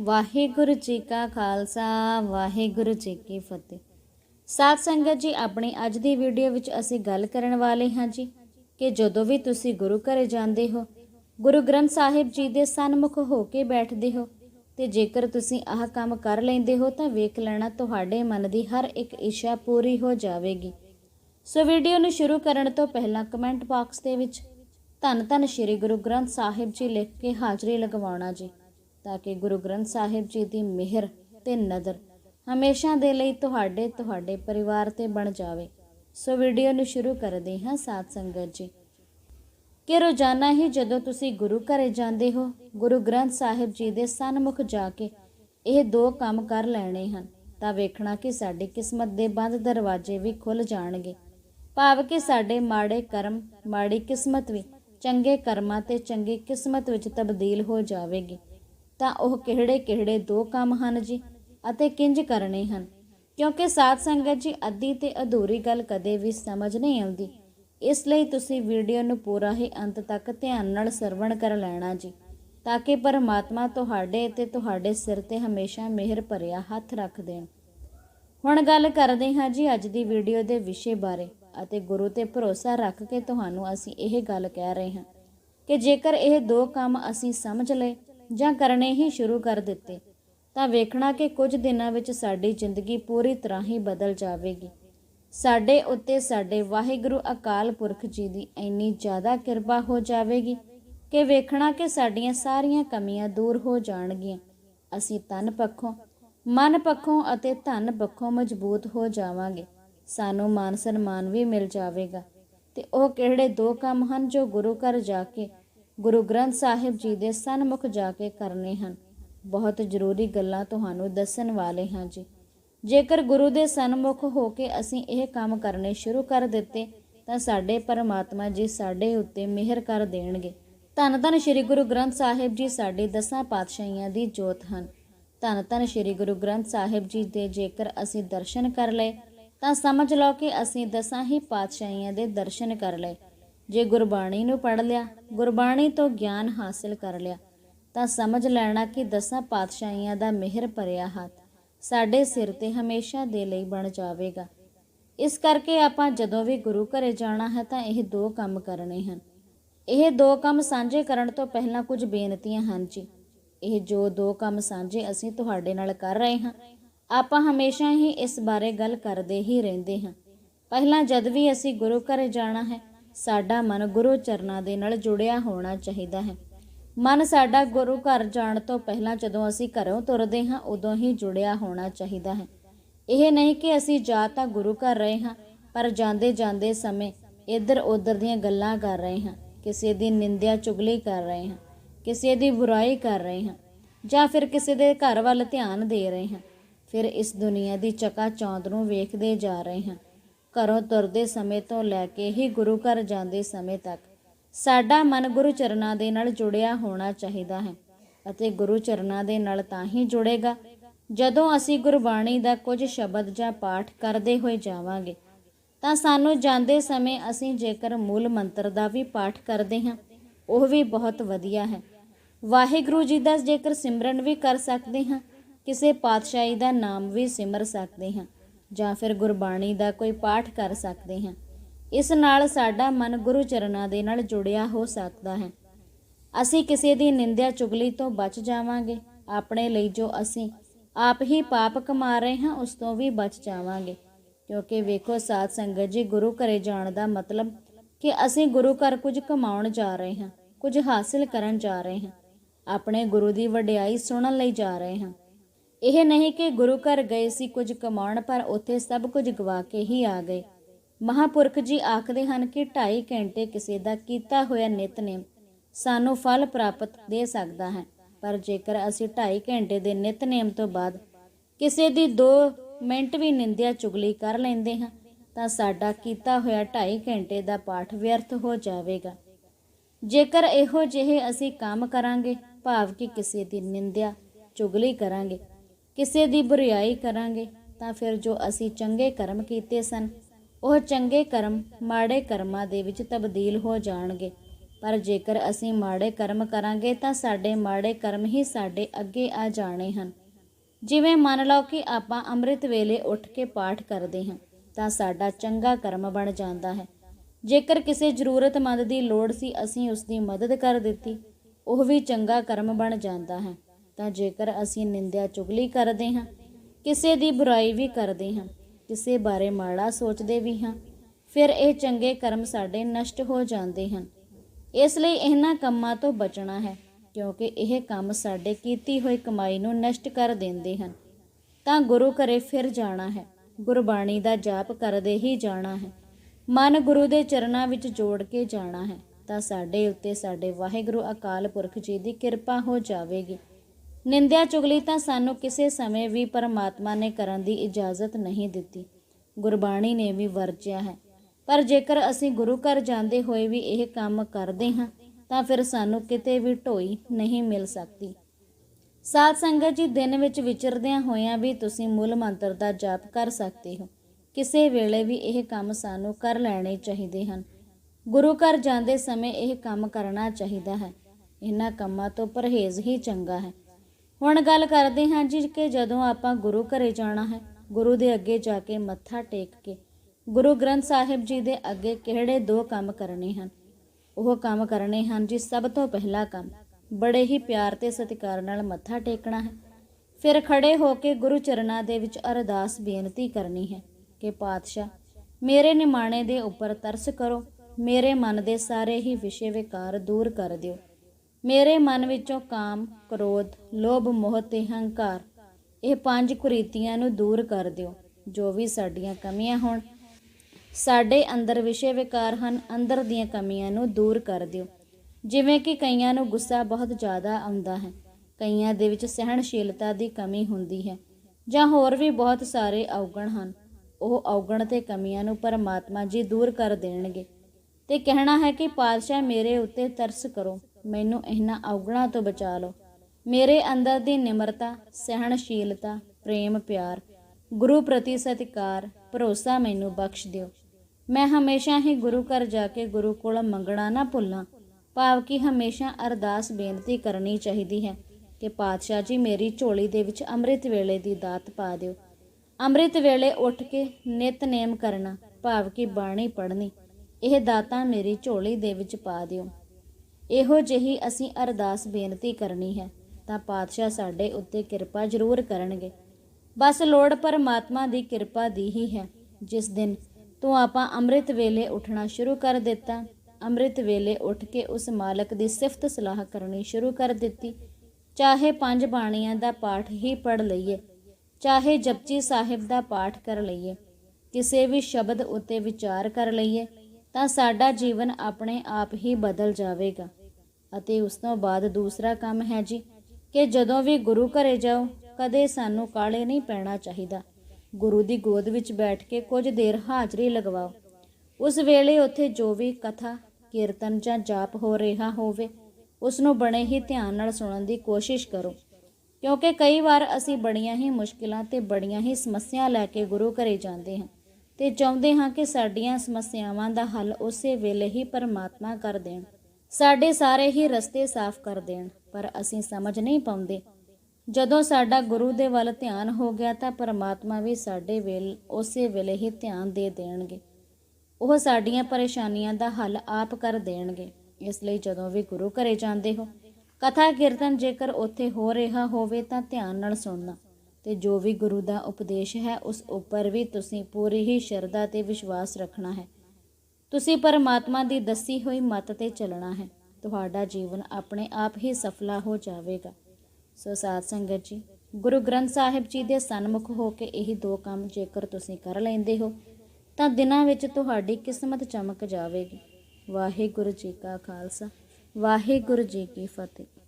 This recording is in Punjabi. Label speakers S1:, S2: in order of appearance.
S1: ਵਾਹਿਗੁਰੂ ਜੀ ਕਾ ਖਾਲਸਾ, ਵਾਹਿਗੁਰੂ ਜੀ ਕੀ ਫਤਿਹ। ਸਾਧ ਸੰਗਤ ਜੀ, ਆਪਣੀ ਅੱਜ ਦੀ ਵੀਡੀਓ ਵਿੱਚ ਅਸੀਂ ਗੱਲ ਕਰਨ ਵਾਲੇ ਹਾਂ ਜੀ ਕਿ ਜਦੋਂ ਵੀ ਤੁਸੀਂ ਗੁਰੂ ਘਰੇ ਜਾਂਦੇ ਹੋ, ਗੁਰੂ ਗ੍ਰੰਥ ਸਾਹਿਬ ਜੀ ਦੇ ਸਨਮੁਖ ਹੋ ਕੇ ਬੈਠਦੇ ਹੋ ਤੇ ਜੇਕਰ ਤੁਸੀਂ ਆਹ ਕੰਮ ਕਰ ਲੈਂਦੇ ਹੋ ਤਾਂ ਵੇਖ ਲੈਣਾ, ਤੁਹਾਡੇ ਮਨ ਦੀ ਹਰ ਇੱਕ ਇੱਛਾ ਪੂਰੀ ਹੋ ਜਾਵੇਗੀ। ਸੋ ਵੀਡੀਓ ਨੂੰ ਸ਼ੁਰੂ ਕਰਨ ਤੋਂ ਪਹਿਲਾਂ ਕਮੈਂਟ ਬਾਕਸ ਦੇ ਵਿੱਚ ਧੰਨ ਧੰਨ ਸ਼੍ਰੀ ਗੁਰੂ ਗ੍ਰੰਥ ਸਾਹਿਬ ਜੀ ਲਿਖ ਕੇ ਹਾਜ਼ਰੀ ਲਗਵਾਉਣਾ ਜੀ। ਤਾਂ ਕਿ ਗੁਰੂ ਗ੍ਰੰਥ ਸਾਹਿਬ ਜੀ ਦੀ ਮਿਹਰ ਤੇ ਨਜ਼ਰ ਹਮੇਸ਼ਾ ਦੇ ਲਈ ਤੁਹਾਡੇ ਤੁਹਾਡੇ ਪਰਿਵਾਰ ਤੇ ਬਣ ਜਾਵੇ। ਸੋ ਵੀਡੀਓ ਨੂੰ ਸ਼ੁਰੂ ਕਰਦੇ ਹਾਂ ਸਾਧ ਸੰਗਤ ਜੀ। ਕਿ ਰੋਜ਼ਾਨਾ ਹੀ ਜਦੋਂ ਤੁਸੀਂ ਗੁਰੂ ਘਰੇ ਜਾਂਦੇ ਹੋ, ਗੁਰੂ ਗ੍ਰੰਥ ਸਾਹਿਬ ਜੀ ਦੇ ਸਨਮੁਖ ਜਾ ਕੇ ਇਹ ਦੋ ਕੰਮ ਕਰ ਲੈਣੇ ਹਨ, ਤਾਂ ਵੇਖਣਾ ਕਿ ਸਾਡੀ ਕਿਸਮਤ ਦੇ ਬੰਦ ਦਰਵਾਜ਼ੇ ਵੀ ਖੁੱਲ ਜਾਣਗੇ। ਭਾਵ ਕਿ ਸਾਡੇ ਮਾੜੇ ਕਰਮ, ਮਾੜੀ ਕਿਸਮਤ ਵੀ ਚੰਗੇ ਕਰਮਾਂ ਤੇ ਚੰਗੀ ਕਿਸਮਤ ਵਿੱਚ ਤਬਦੀਲ ਹੋ ਜਾਵੇਗੀ। ਤਾਂ ਉਹ ਕਿਹੜੇ-ਕਿਹੜੇ ਦੋ ਕੰਮ ਹਨ ਜੀ? ਅਤੇ ਕਿੰਜ ਕਰਨੇ ਹਨ? ਕਿਉਂਕਿ ਸਾਧ ਸੰਗਤ ਜੀ ਅੱਧੀ ਤੇ ਅਧੂਰੀ ਗੱਲ ਕਦੇ ਵੀ ਸਮਝ ਨਹੀਂ ਆਉਂਦੀ। ਇਸ ਲਈ ਤੁਸੀਂ ਵੀਡੀਓ ਨੂੰ ਪੂਰਾ ਹੀ ਅੰਤ ਤੱਕ ਧਿਆਨ ਨਾਲ ਸਰਵਣ ਕਰ ਲੈਣਾ ਜੀ, ਤਾਂ ਕਿ ਪਰਮਾਤਮਾ ਤੁਹਾਡੇ ਤੇ ਤੁਹਾਡੇ ਸਿਰ ਤੇ ਹਮੇਸ਼ਾ ਮਿਹਰ ਭਰਿਆ ਹੱਥ ਰੱਖ ਦੇਣ। ਹੁਣ ਗੱਲ ਕਰਦੇ ਹਾਂ ਜੀ ਅੱਜ ਦੀ ਵੀਡੀਓ ਦੇ ਵਿਸ਼ੇ ਬਾਰੇ, ਅਤੇ ਗੁਰੂ ਤੇ ਭਰੋਸਾ ਰੱਖ ਕੇ ਤੁਹਾਨੂੰ ਅਸੀਂ ਇਹ ਗੱਲ ਕਹਿ ਰਹੇ ਹਾਂ ਕਿ ਜੇਕਰ ਇਹ ਦੋ ਕੰਮ ਅਸੀਂ ਸਮਝ ਲਏ ਜਾਂ ਕਰਨੇ ਹੀ ਸ਼ੁਰੂ ਕਰ ਦਿੱਤੇ, ਤਾਂ ਵੇਖਣਾ ਕਿ ਕੁਝ ਦਿਨਾਂ ਵਿੱਚ ਸਾਡੀ ਜ਼ਿੰਦਗੀ ਪੂਰੀ ਤਰ੍ਹਾਂ ਹੀ ਬਦਲ ਜਾਵੇਗੀ। ਸਾਡੇ ਉੱਤੇ ਸਾਡੇ ਵਾਹਿਗੁਰੂ ਅਕਾਲ ਪੁਰਖ ਜੀ ਦੀ ਇੰਨੀ ਜ਼ਿਆਦਾ ਕਿਰਪਾ ਹੋ ਜਾਵੇਗੀ ਕਿ ਵੇਖਣਾ ਕਿ ਸਾਡੀਆਂ ਸਾਰੀਆਂ ਕਮੀਆਂ ਦੂਰ ਹੋ ਜਾਣਗੀਆਂ। ਅਸੀਂ ਤਨ ਪੱਖੋਂ, ਮਨ ਪੱਖੋਂ ਅਤੇ ਧਨ ਪੱਖੋਂ ਮਜ਼ਬੂਤ ਹੋ ਜਾਵਾਂਗੇ। ਸਾਨੂੰ ਮਾਨ ਸਨਮਾਨ ਵੀ ਮਿਲ ਜਾਵੇਗਾ। ਤੇ ਉਹ ਕਿਹੜੇ ਦੋ ਕੰਮ ਹਨ ਜੋ ਗੁਰੂ ਘਰ ਜਾ ਕੇ ਗੁਰੂ ਗ੍ਰੰਥ ਸਾਹਿਬ ਜੀ ਦੇ ਸਨਮੁਖ ਜਾ ਕੇ ਕਰਨੇ ਹਨ। ਬਹੁਤ ਜ਼ਰੂਰੀ ਗੱਲਾਂ ਤੁਹਾਨੂੰ ਦੱਸਣ ਵਾਲੇ ਹਾਂ ਜੀ। ਜੇਕਰ ਗੁਰੂ ਦੇ ਸਨਮੁਖ ਹੋ ਕੇ ਅਸੀਂ ਇਹ ਕੰਮ ਕਰਨੇ ਸ਼ੁਰੂ ਕਰ ਦਿੱਤੇ, ਤਾਂ ਸਾਡੇ ਪਰਮਾਤਮਾ ਜੀ ਸਾਡੇ ਉੱਤੇ ਮਿਹਰ ਕਰ ਦੇਣਗੇ। ਧੰਨ ਧੰਨ ਸ੍ਰੀ ਗੁਰੂ ਗ੍ਰੰਥ ਸਾਹਿਬ ਜੀ ਸਾਡੇ ਦਸਾਂ ਪਾਤਸ਼ਾਹੀਆਂ ਦੀ ਜੋਤ ਹਨ। ਧੰਨ ਧੰਨ ਸ੍ਰੀ ਗੁਰੂ ਗ੍ਰੰਥ ਸਾਹਿਬ ਜੀ ਦੇ ਜੇਕਰ ਅਸੀਂ ਦਰਸ਼ਨ ਕਰ ਲਏ, ਤਾਂ ਸਮਝ ਲਓ ਕਿ ਅਸੀਂ ਦਸਾਂ ਹੀ ਪਾਤਸ਼ਾਹੀਆਂ ਦੇ ਦਰਸ਼ਨ ਕਰ ਲਏ। ਜੇ ਗੁਰਬਾਣੀ ਨੂੰ ਪੜ੍ਹ ਲਿਆ, ਗੁਰਬਾਣੀ ਤੋਂ ਗਿਆਨ ਹਾਸਿਲ ਕਰ ਲਿਆ, ਤਾਂ ਸਮਝ ਲੈਣਾ ਕਿ ਦਸਾਂ ਪਾਤਸ਼ਾਹੀਆਂ ਦਾ ਮਿਹਰ ਭਰਿਆ ਹੱਥ ਸਾਡੇ ਸਿਰ ਤੇ ਹਮੇਸ਼ਾ ਦੇ ਲਈ ਬਣ ਜਾਵੇਗਾ। ਇਸ ਕਰਕੇ ਆਪਾਂ ਜਦੋਂ ਵੀ ਗੁਰੂ ਘਰੇ ਜਾਣਾ ਹੈ ਤਾਂ ਇਹ ਦੋ ਕੰਮ ਕਰਨੇ ਹਨ। ਇਹ ਦੋ ਕੰਮ ਸਾਂਝੇ ਕਰਨ ਤੋਂ ਪਹਿਲਾਂ ਕੁਝ ਬੇਨਤੀਆਂ ਹਨ ਜੀ। ਇਹ ਜੋ ਦੋ ਕੰਮ ਸਾਂਝੇ ਅਸੀਂ ਤੁਹਾਡੇ ਨਾਲ ਕਰ ਰਹੇ ਹਾਂ, ਆਪਾਂ ਹਮੇਸ਼ਾ ਹੀ ਇਸ ਬਾਰੇ ਗੱਲ ਕਰਦੇ ਹੀ ਰਹਿੰਦੇ ਹਾਂ। ਪਹਿਲਾਂ ਜਦ ਵੀ ਅਸੀਂ ਗੁਰੂ ਘਰ ਜਾਣਾ ਹੈ ਸਾਡਾ ਮਨ ਗੁਰੂ ਚਰਨਾਂ ਦੇ ਨਾਲ ਜੁੜਿਆ ਹੋਣਾ ਚਾਹੀਦਾ ਹੈ। ਮਨ ਸਾਡਾ ਗੁਰੂ ਘਰ ਜਾਣ ਤੋਂ ਪਹਿਲਾਂ ਜਦੋਂ ਅਸੀਂ ਘਰੋਂ ਤੁਰਦੇ ਹਾਂ, ਉਦੋਂ ਹੀ ਜੁੜਿਆ ਹੋਣਾ ਚਾਹੀਦਾ ਹੈ। ਇਹ ਨਹੀਂ ਕਿ ਅਸੀਂ ਜਾ ਤਾਂ ਗੁਰੂ ਘਰ ਰਹੇ ਹਾਂ, ਪਰ ਜਾਂਦੇ ਜਾਂਦੇ ਸਮੇਂ ਇੱਧਰ ਉੱਧਰ ਦੀਆਂ ਗੱਲਾਂ ਕਰ ਰਹੇ ਹਾਂ। ਕਿਸੇ ਦੀ ਨਿੰਦਿਆ ਚੁਗਲੀ ਕਰ ਰਹੇ ਹਾਂ, ਕਿਸੇ ਦੀ ਬੁਰਾਈ ਕਰ ਰਹੇ ਹਾਂ, ਜਾਂ ਫਿਰ ਕਿਸੇ ਦੇ ਘਰ ਵੱਲ ਧਿਆਨ ਦੇ ਰਹੇ ਹਾਂ। ਫਿਰ ਇਸ ਦੁਨੀਆ ਦੀ ਚਕਾ ਚੌਂਦ ਨੂੰ ਵੇਖਦੇ ਜਾ ਰਹੇ ਹਾਂ। ਘਰੋਂ ਤੁਰਦੇ ਸਮੇਂ ਤੋਂ ਲੈ ਕੇ ਹੀ ਗੁਰੂ ਘਰ ਜਾਂਦੇ ਸਮੇਂ ਤੱਕ ਸਾਡਾ ਮਨ ਗੁਰੂ ਚਰਨਾਂ ਦੇ ਨਾਲ ਜੁੜਿਆ ਹੋਣਾ ਚਾਹੀਦਾ ਹੈ ਅਤੇ ਗੁਰੂ ਚਰਨਾਂ ਦੇ ਨਾਲ ਤਾਂ ਹੀ ਜੁੜੇਗਾ। ਜਦੋਂ ਅਸੀਂ ਗੁਰਬਾਣੀ ਦਾ ਕੁਝ ਸ਼ਬਦ ਜਾਂ ਪਾਠ ਕਰਦੇ ਹੋਏ ਜਾਵਾਂਗੇ, ਤਾਂ ਸਾਨੂੰ ਜਾਂਦੇ ਸਮੇਂ ਅਸੀਂ ਜੇਕਰ ਮੂਲ ਮੰਤਰ ਦਾ ਵੀ ਪਾਠ ਕਰਦੇ ਹਾਂ, ਉਹ ਵੀ ਬਹੁਤ ਵਧੀਆ ਹੈ। ਵਾਹਿਗੁਰੂ ਜੀ ਦਾ ਜੇਕਰ ਸਿਮਰਨ ਵੀ ਕਰ ਸਕਦੇ ਹਾਂ, ਕਿਸੇ ਪਾਤਸ਼ਾਹੀ ਦਾ ਨਾਮ ਵੀ ਸਿਮਰ ਸਕਦੇ ਹਾਂ। ਜਾਂ ਫਿਰ ਗੁਰਬਾਣੀ ਦਾ ਕੋਈ ਪਾਠ ਕਰ ਸਕਦੇ ਹਾਂ। ਇਸ ਨਾਲ ਸਾਡਾ ਮਨ ਗੁਰੂ ਚਰਨਾਂ ਦੇ ਨਾਲ ਜੁੜਿਆ ਹੋ ਸਕਦਾ ਹੈ। ਅਸੀਂ ਕਿਸੇ ਦੀ ਨਿੰਦਿਆ ਚੁਗਲੀ ਤੋਂ ਬਚ ਜਾਵਾਂਗੇ। ਆਪਣੇ ਲਈ ਜੋ ਅਸੀਂ ਆਪ ਹੀ ਪਾਪ ਕਮਾ ਰਹੇ ਹਾਂ, ਉਸ ਤੋਂ ਵੀ ਬਚ ਜਾਵਾਂਗੇ। ਕਿਉਂਕਿ ਵੇਖੋ, ਸਾਧ ਸੰਗਤ ਜੀ, ਗੁਰੂ ਘਰੇ ਜਾਣ ਦਾ ਮਤਲਬ ਕਿ ਅਸੀਂ ਗੁਰੂ ਘਰ ਕੁਝ ਕਮਾਉਣ ਜਾ ਰਹੇ ਹਾਂ, ਕੁਝ ਹਾਸਿਲ ਕਰਨ ਜਾ ਰਹੇ ਹਾਂ। ਆਪਣੇ ਗੁਰੂ ਦੀ ਵਡਿਆਈ ਸੁਣਨ ਲਈ ਜਾ ਰਹੇ ਹਾਂ। ਇਹ ਨਹੀਂ ਕਿ ਗੁਰੂ ਘਰ ਗਏ ਸੀ ਕੁਝ ਕਮਾਉਣ, ਪਰ ਉੱਥੇ ਸਭ ਕੁਝ ਗਵਾ ਕੇ ਹੀ ਆ ਗਏ। ਮਹਾਪੁਰਖ ਜੀ ਆਖਦੇ ਹਨ ਕਿ 2.5 ਘੰਟੇ ਕਿਸੇ ਦਾ ਕੀਤਾ ਹੋਇਆ ਨਿਤਨੇਮ ਸਾਨੂੰ ਫਲ ਪ੍ਰਾਪਤ ਦੇ ਸਕਦਾ ਹੈ, ਪਰ ਜੇਕਰ ਅਸੀਂ 2.5 ਘੰਟੇ ਦੇ ਨਿਤਨੇਮ ਤੋਂ ਬਾਅਦ ਕਿਸੇ ਦੀ 2 ਮਿੰਟ ਵੀ ਨਿੰਦਿਆ ਚੁਗਲੀ ਕਰ ਲੈਂਦੇ ਹਾਂ, ਤਾਂ ਸਾਡਾ ਕੀਤਾ ਹੋਇਆ 2.5 ਘੰਟੇ ਦਾ ਪਾਠ ਵਿਅਰਥ ਹੋ ਜਾਵੇਗਾ। ਜੇਕਰ ਇਹੋ ਜਿਹੇ ਅਸੀਂ ਕੰਮ ਕਰਾਂਗੇ, ਭਾਵ ਕਿ ਕਿਸੇ ਦੀ ਨਿੰਦਿਆ ਚੁਗਲੀ ਕਰਾਂਗੇ ਕਿਸੇ ਦੀ ਬੁਰੀਾਈ ਕਰਾਂਗੇ ਤਾਂ ਫਿਰ ਜੋ ਅਸੀਂ ਚੰਗੇ ਕਰਮ ਕੀਤੇ ਸਨ, ਉਹ ਚੰਗੇ ਕਰਮ ਮਾੜੇ ਕਰਮਾਂ ਦੇ ਵਿੱਚ ਤਬਦੀਲ ਹੋ ਜਾਣਗੇ। ਪਰ ਜੇਕਰ ਅਸੀਂ ਮਾੜੇ ਕਰਮ ਕਰਾਂਗੇ ਤਾਂ ਸਾਡੇ ਮਾੜੇ ਕਰਮ ਹੀ ਸਾਡੇ ਅੱਗੇ ਆ ਜਾਣੇ ਹਨ। ਜਿਵੇਂ ਮੰਨ ਲਓ ਕਿ ਆਪਾਂ ਅੰਮ੍ਰਿਤ ਵੇਲੇ ਉੱਠ ਕੇ ਪਾਠ ਕਰਦੇ ਹਾਂ, ਤਾਂ ਸਾਡਾ ਚੰਗਾ ਕਰਮ ਬਣ ਜਾਂਦਾ ਹੈ। ਜੇਕਰ ਕਿਸੇ ਜ਼ਰੂਰਤਮੰਦ ਦੀ ਲੋੜ ਸੀ, ਅਸੀਂ ਉਸ ਦੀ ਮਦਦ ਕਰ ਦਿੱਤੀ, ਉਹ ਵੀ ਚੰਗਾ ਕਰਮ ਬਣ ਜਾਂਦਾ ਹੈ। ਤਾਂ ਜੇਕਰ ਅਸੀਂ ਨਿੰਦਿਆ ਚੁਗਲੀ ਕਰਦੇ ਹਾਂ, ਕਿਸੇ ਦੀ ਬੁਰਾਈ ਵੀ ਕਰਦੇ ਹਾਂ, ਕਿਸੇ ਬਾਰੇ ਮਾੜਾ ਸੋਚਦੇ ਵੀ ਹਾਂ, ਫਿਰ ਇਹ ਚੰਗੇ ਕਰਮ ਸਾਡੇ ਨਸ਼ਟ ਹੋ ਜਾਂਦੇ ਹਨ। ਇਸ ਲਈ ਇਹਨਾਂ ਕੰਮਾਂ ਤੋਂ ਬਚਣਾ ਹੈ, ਕਿਉਂਕਿ ਇਹ ਕੰਮ ਸਾਡੇ ਕੀਤੀ ਹੋਈ ਕਮਾਈ ਨੂੰ ਨਸ਼ਟ ਕਰ ਦਿੰਦੇ ਹਨ। ਤਾਂ ਗੁਰੂ ਘਰੇ ਫਿਰ ਜਾਣਾ ਹੈ, ਗੁਰਬਾਣੀ ਦਾ ਜਾਪ ਕਰਦੇ ਹੀ ਜਾਣਾ ਹੈ। ਮਨ ਗੁਰੂ ਦੇ ਚਰਨਾਂ ਵਿੱਚ ਜੋੜ ਕੇ ਜਾਣਾ ਹੈ, ਤਾਂ ਸਾਡੇ ਉੱਤੇ ਸਾਡੇ ਵਾਹਿਗੁਰੂ ਅਕਾਲ ਪੁਰਖ ਜੀ ਦੀ ਕਿਰਪਾ ਹੋ ਜਾਵੇਗੀ। ਨਿੰਦਿਆ ਚੁਗਲੀ ਤਾਂ ਸਾਨੂੰ ਕਿਸੇ ਸਮੇਂ ਵੀ ਪਰਮਾਤਮਾ ਨੇ ਕਰਨ ਦੀ ਇਜਾਜ਼ਤ ਨਹੀਂ ਦਿੱਤੀ। ਗੁਰਬਾਣੀ ਨੇ ਵੀ ਵਰਜਿਆ ਹੈ। ਪਰ ਜੇਕਰ ਅਸੀਂ ਗੁਰੂ ਘਰ ਜਾਂਦੇ ਹੋਏ ਵੀ ਇਹ ਕੰਮ ਕਰਦੇ ਹਾਂ, ਤਾਂ ਫਿਰ ਸਾਨੂੰ ਕਿਤੇ ਵੀ ਢੋਈ ਨਹੀਂ ਮਿਲ ਸਕਦੀ। ਸਾਧ ਸੰਗਤ ਜੀ, ਦਿਨ ਵਿੱਚ ਵਿਚਰਦਿਆਂ ਹੋਇਆਂ ਵੀ ਤੁਸੀਂ ਮੂਲ ਮੰਤਰ ਦਾ ਜਾਪ ਕਰ ਸਕਦੇ ਹੋ। ਕਿਸੇ ਵੇਲੇ ਵੀ ਇਹ ਕੰਮ ਸਾਨੂੰ ਕਰ ਲੈਣੇ ਚਾਹੀਦੇ ਹਨ। ਗੁਰੂ ਘਰ ਜਾਂਦੇ ਸਮੇਂ ਇਹ ਕੰਮ ਕਰਨਾ ਚਾਹੀਦਾ ਹੈ। ਇਹਨਾਂ ਕੰਮਾਂ ਤੋਂ ਪਰਹੇਜ਼ ਹੀ ਚੰਗਾ ਹੈ। ਹੁਣ ਗੱਲ ਕਰਦੇ ਹਾਂ ਜੀ ਕਿ ਜਦੋਂ ਆਪਾਂ ਗੁਰੂ ਘਰੇ ਜਾਣਾ ਹੈ, ਗੁਰੂ ਦੇ ਅੱਗੇ ਜਾ ਕੇ ਮੱਥਾ ਟੇਕ ਕੇ, ਗੁਰੂ ਗ੍ਰੰਥ ਸਾਹਿਬ ਜੀ ਦੇ ਅੱਗੇ ਕਿਹੜੇ ਦੋ ਕੰਮ ਕਰਨੇ ਹਨ? ਉਹ ਕੰਮ ਕਰਨੇ ਹਨ ਜੀ ਸਭ ਤੋਂ ਪਹਿਲਾ ਕੰਮ, ਬੜੇ ਹੀ ਪਿਆਰ ਤੇ ਸਤਿਕਾਰ ਨਾਲ ਮੱਥਾ ਟੇਕਣਾ ਹੈ। ਫਿਰ ਖੜੇ ਹੋ ਕੇ ਗੁਰੂ ਚਰਨਾਂ ਦੇ ਵਿੱਚ ਅਰਦਾਸ ਬੇਨਤੀ ਕਰਨੀ ਹੈ ਕਿ ਪਾਤਸ਼ਾਹ, ਮੇਰੇ ਨਿਮਾਣੇ ਦੇ ਉੱਪਰ ਤਰਸ ਕਰੋ, ਮੇਰੇ ਮਨ ਦੇ ਸਾਰੇ ਹੀ ਵਿਸ਼ੇ ਵਿਕਾਰ ਦੂਰ ਕਰ ਦਿਓ। ਮੇਰੇ ਮਨ ਵਿੱਚੋਂ ਕਾਮ, ਕ੍ਰੋਧ, ਲੋਭ, ਮੋਹ ਤੇ ਹੰਕਾਰ ਇਹ ਪੰਜ ਕੁਰੀਤੀਆਂ ਨੂੰ ਦੂਰ ਕਰ ਦਿਓ ਜੋ ਵੀ ਸਾਡੀਆਂ ਕਮੀਆਂ ਹੋਣ। ਸਾਡੇ ਅੰਦਰ ਵਿਸ਼ੇ ਵਿਕਾਰ ਹਨ ਅੰਦਰ ਦੀਆਂ ਕਮੀਆਂ ਨੂੰ ਦੂਰ ਕਰ ਦਿਓ। ਜਿਵੇਂ ਕਿ ਕਈਆਂ ਨੂੰ ਗੁੱਸਾ ਬਹੁਤ ਜ਼ਿਆਦਾ ਆਉਂਦਾ ਹੈ ਕਈਆਂ ਦੇ ਵਿੱਚ ਸਹਿਣਸ਼ੀਲਤਾ ਦੀ ਕਮੀ ਹੁੰਦੀ ਹੈ ਜਾਂ ਹੋਰ ਵੀ ਬਹੁਤ ਸਾਰੇ ਔਗਣ ਹਨ। ਉਹ ਔਗਣ ਤੇ ਕਮੀਆਂ ਨੂੰ ਪਰਮਾਤਮਾ ਜੀ ਦੂਰ ਕਰ ਦੇਣਗੇ। ਤੇ ਕਹਿਣਾ ਹੈ ਕਿ ਪਾਤਸ਼ਾਹ ਮੇਰੇ ਉੱਤੇ ਤਰਸ ਕਰੋ, ਮੈਨੂੰ ਇਹਨਾਂ ਔਗਣਾਂ ਤੋਂ ਬਚਾ ਲਓ। ਮੇਰੇ ਅੰਦਰ ਦੀ ਨਿਮਰਤਾ, ਸਹਿਣਸ਼ੀਲਤਾ, ਪ੍ਰੇਮ ਪਿਆਰ, ਗੁਰੂ ਪ੍ਰਤੀ ਸਤਿਕਾਰ, ਭਰੋਸਾ ਮੈਨੂੰ ਬਖਸ਼ ਦਿਓ। ਮੈਂ ਹਮੇਸ਼ਾ ਹੀ ਗੁਰੂ ਘਰ ਜਾ ਕੇ ਗੁਰੂ ਕੋਲ ਮੰਗਣਾ ਨਾ ਭੁੱਲਾਂ, ਭਾਵ ਕਿ ਹਮੇਸ਼ਾ ਅਰਦਾਸ ਬੇਨਤੀ ਕਰਨੀ ਚਾਹੀਦੀ ਹੈ ਕਿ ਪਾਤਸ਼ਾਹ ਜੀ ਮੇਰੀ ਝੋਲੀ ਦੇ ਵਿੱਚ ਅੰਮ੍ਰਿਤ ਵੇਲੇ ਦੀ ਦਾਤ ਪਾ ਦਿਓ। ਅੰਮ੍ਰਿਤ ਵੇਲੇ ਉੱਠ ਕੇ ਨਿਤਨੇਮ ਕਰਨਾ, ਭਾਵ ਕਿ ਬਾਣੀ ਪੜ੍ਹਨੀ। ਇਹ ਦਾਤਾਂ ਮੇਰੀ ਝੋਲੀ ਦੇ ਵਿੱਚ ਪਾ ਦਿਓ। ਇਹੋ ਜਿਹੀ ਅਸੀਂ ਅਰਦਾਸ ਬੇਨਤੀ ਕਰਨੀ ਹੈ, ਤਾਂ ਪਾਤਸ਼ਾਹ ਸਾਡੇ ਉੱਤੇ ਕਿਰਪਾ ਜ਼ਰੂਰ ਕਰਨਗੇ। ਬਸ ਲੋੜ ਪਰਮਾਤਮਾ ਦੀ ਕਿਰਪਾ ਦੀ ਹੀ ਹੈ। ਜਿਸ ਦਿਨ ਤੋਂ ਆਪਾਂ ਅੰਮ੍ਰਿਤ ਵੇਲੇ ਉੱਠਣਾ ਸ਼ੁਰੂ ਕਰ ਦਿੱਤਾ, ਅੰਮ੍ਰਿਤ ਵੇਲੇ ਉੱਠ ਕੇ ਉਸ ਮਾਲਕ ਦੀ ਸਿਫਤ ਸਲਾਹ ਕਰਨੀ ਸ਼ੁਰੂ ਕਰ ਦਿੱਤੀ। ਚਾਹੇ ਪੰਜ ਬਾਣੀਆਂ ਦਾ ਪਾਠ ਹੀ ਪੜ ਲਈਏ, ਚਾਹੇ ਜਪਜੀ ਸਾਹਿਬ ਦਾ ਪਾਠ ਕਰ ਲਈਏ, ਕਿਸੇ ਵੀ ਸ਼ਬਦ ਉੱਤੇ ਵਿਚਾਰ ਕਰ ਲਈਏ ਤਾਂ ਸਾਡਾ ਜੀਵਨ ਆਪਣੇ ਆਪ ਹੀ ਬਦਲ ਜਾਵੇਗਾ। ਅਤੇ ਉਸ ਤੋਂ ਬਾਅਦ ਦੂਸਰਾ ਕੰਮ ਹੈ ਜੀ ਕਿ ਜਦੋਂ ਵੀ ਗੁਰੂ ਘਰੇ ਜਾਓ, ਕਦੇ ਸਾਨੂੰ ਕਾਲੇ ਨਹੀਂ ਪੈਣਾ ਚਾਹੀਦਾ। ਗੁਰੂ ਦੀ ਗੋਦ ਵਿੱਚ ਬੈਠ ਕੇ ਕੁਝ ਦੇਰ ਹਾਜ਼ਰੀ ਲਗਵਾਓ। ਉਸ ਵੇਲੇ ਉੱਥੇ ਜੋ ਵੀ ਕਥਾ, ਕੀਰਤਨ ਜਾਂ ਜਾਪ ਹੋ ਰਿਹਾ ਹੋਵੇ, ਉਸ ਨੂੰ ਬੜੇ ਹੀ ਧਿਆਨ ਨਾਲ ਸੁਣਨ ਦੀ ਕੋਸ਼ਿਸ਼ ਕਰੋ। ਕਿਉਂਕਿ ਕਈ ਵਾਰ ਅਸੀਂ ਬੜੀਆਂ ਹੀ ਮੁਸ਼ਕਿਲਾਂ ਤੇ ਬੜੀਆਂ ਹੀ ਸਮੱਸਿਆ ਲੈ ਕੇ ਗੁਰੂ ਘਰੇ ਜਾਂਦੇ ਹਾਂ। ਤੇ ਚਾਹੁੰਦੇ ਹਾਂ ਕਿ ਸਾਡੀਆਂ ਸਮੱਸਿਆਵਾਂ ਦਾ ਹੱਲ ਉਸੇ ਵੇਲੇ ਹੀ ਪਰਮਾਤਮਾ ਕਰ ਦੇਣ। ਸਾਡੇ ਸਾਰੇ ਹੀ ਰਸਤੇ ਸਾਫ਼ ਕਰ ਦੇਣ, ਪਰ ਅਸੀਂ ਸਮਝ ਨਹੀਂ ਪਾਉਂਦੇ। ਜਦੋਂ ਸਾਡਾ ਗੁਰੂ ਦੇ ਵੱਲ ਧਿਆਨ ਹੋ ਗਿਆ ਤਾਂ ਪਰਮਾਤਮਾ ਵੀ ਸਾਡੇ ਵੇਲ ਉਸੇ ਵੇਲੇ ਹੀ ਧਿਆਨ ਦੇ ਦੇਣਗੇ। ਉਹ ਸਾਡੀਆਂ ਪਰੇਸ਼ਾਨੀਆਂ ਦਾ ਹੱਲ ਆਪ ਕਰ ਦੇਣਗੇ। ਇਸ ਲਈ ਜਦੋਂ ਵੀ ਗੁਰੂ ਘਰੇ ਜਾਂਦੇ ਹੋ, ਕਥਾ ਕੀਰਤਨ ਜੇਕਰ ਉੱਥੇ ਹੋ ਰਿਹਾ ਹੋਵੇ ਤਾਂ ਧਿਆਨ ਨਾਲ ਸੁਣਨਾ। ਤੇ ਜੋ ਵੀ ਗੁਰੂ ਦਾ ਉਪਦੇਸ਼ ਹੈ, ਉਸ ਉੱਪਰ ਵੀ ਤੁਸੀਂ ਪੂਰੀ ਹੀ ਸ਼ਰਧਾ ਤੇ ਵਿਸ਼ਵਾਸ ਰੱਖਣਾ ਹੈ। ਤੁਸੀਂ ਪਰਮਾਤਮਾ ਦੀ ਦੱਸੀ ਹੋਈ ਮੱਤ ਤੇ ਚੱਲਣਾ ਹੈ। ਤੁਹਾਡਾ ਜੀਵਨ ਆਪਣੇ ਆਪ ਹੀ ਸਫਲਾ ਹੋ ਜਾਵੇਗਾ। ਸੋ ਸਾਧ ਸੰਗਤ ਜੀ, ਗੁਰੂ ਗ੍ਰੰਥ ਸਾਹਿਬ ਜੀ ਦੇ ਸਨਮੁਖ ਹੋ ਕੇ ਇਹ ਦੋ ਕੰਮ ਜੇਕਰ ਤੁਸੀਂ ਕਰ ਲੈਂਦੇ ਹੋ, ਤਾਂ ਦਿਨਾਂ ਵਿੱਚ ਤੁਹਾਡੀ ਕਿਸਮਤ ਚਮਕ ਜਾਵੇਗੀ। ਵਾਹਿਗੁਰੂ ਜੀ ਕਾ ਖਾਲਸਾ, ਵਾਹਿਗੁਰੂ ਜੀ ਕੀ ਫਤਿਹ।